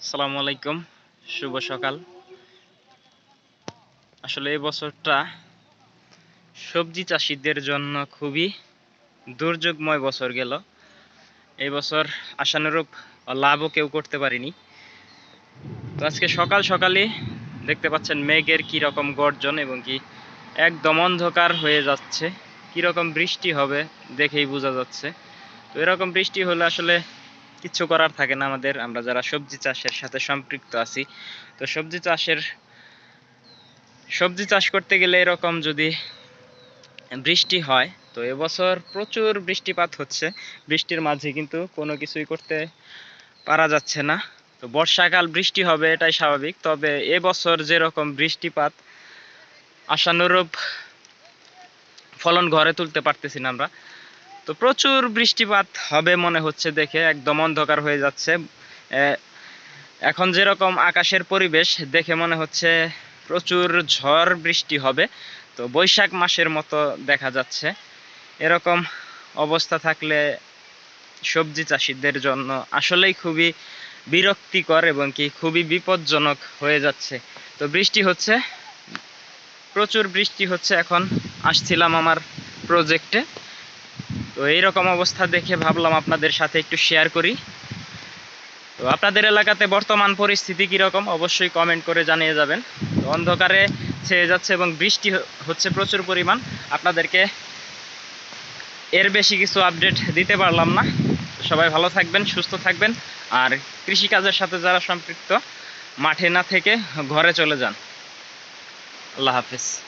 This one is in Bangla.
আসসালামু আলাইকুম, শুভ সকাল। আসলে এই বছরটা সবজি চাষিদের জন্য খুবই দুর্যোগময় বছর গেল। এই বছর আশানুরূপ লাভও কেউ করতে পারিনি। তো আজকে সকাল সকালে দেখতে পাচ্ছেন মেঘের কি রকম গর্জন এবং কি একদম অন্ধকার হয়ে যাচ্ছে। কি রকম বৃষ্টি হবে দেখেই বোঝা যাচ্ছে। তো এরকম বৃষ্টি হলে আসলে কিচ্ছু করার থাকে না আমাদের। আমরা যারা সবজি চাষের সাথে সম্পৃক্ত আছি, তো সবজি চাষের, সবজি চাষ করতে গেলে এরকম যদি বৃষ্টি হয়, তো এবছর প্রচুর বৃষ্টিপাত হচ্ছে। বৃষ্টির মাঝে কিন্তু কোনো কিছুই করতে পারা যাচ্ছে না। তো বর্ষাকাল বৃষ্টি হবে, এটাই স্বাভাবিক। তবে এবছর যেরকম বৃষ্টিপাত, আশানুরূপ ফলন ঘরে তুলতে পারতেছি না আমরা। তো প্রচুর বৃষ্টিপাত হবে মনে হচ্ছে দেখে, একদম অন্ধকার হয়ে যাচ্ছে। এখন যেরকম আকাশের পরিবেশ, দেখে মনে হচ্ছে প্রচুর ঝড় বৃষ্টি হবে। তো বৈশাখ মাসের মতো দেখা যাচ্ছে। এরকম অবস্থা থাকলে সবজি চাষিদের জন্য আসলেই খুবই বিরক্তিকর এবং কি খুবই বিপজ্জনক হয়ে যাচ্ছে। তো বৃষ্টি হচ্ছে, প্রচুর বৃষ্টি হচ্ছে। এখন আসছিলাম আমার প্রজেক্টে তো এইরকম অবস্থা দেখে ভাবলাম আপনাদের সাথে একটু শেয়ার করি। তো আপনাদের এলাকাতে বর্তমান পরিস্থিতি কীরকম, অবশ্যই কমেন্ট করে জানিয়ে যাবেন। অন্ধকারে ছেয়ে যাচ্ছে এবং বৃষ্টি হচ্ছে প্রচুর পরিমাণ। আপনাদেরকে এর বেশি কিছু আপডেট দিতে পারলাম না। সবাই ভালো থাকবেন, সুস্থ থাকবেন। আর কৃষিকাজের সাথে যারা সম্পৃক্ত, মাঠে না থেকে ঘরে চলে যান। আল্লাহ হাফেজ।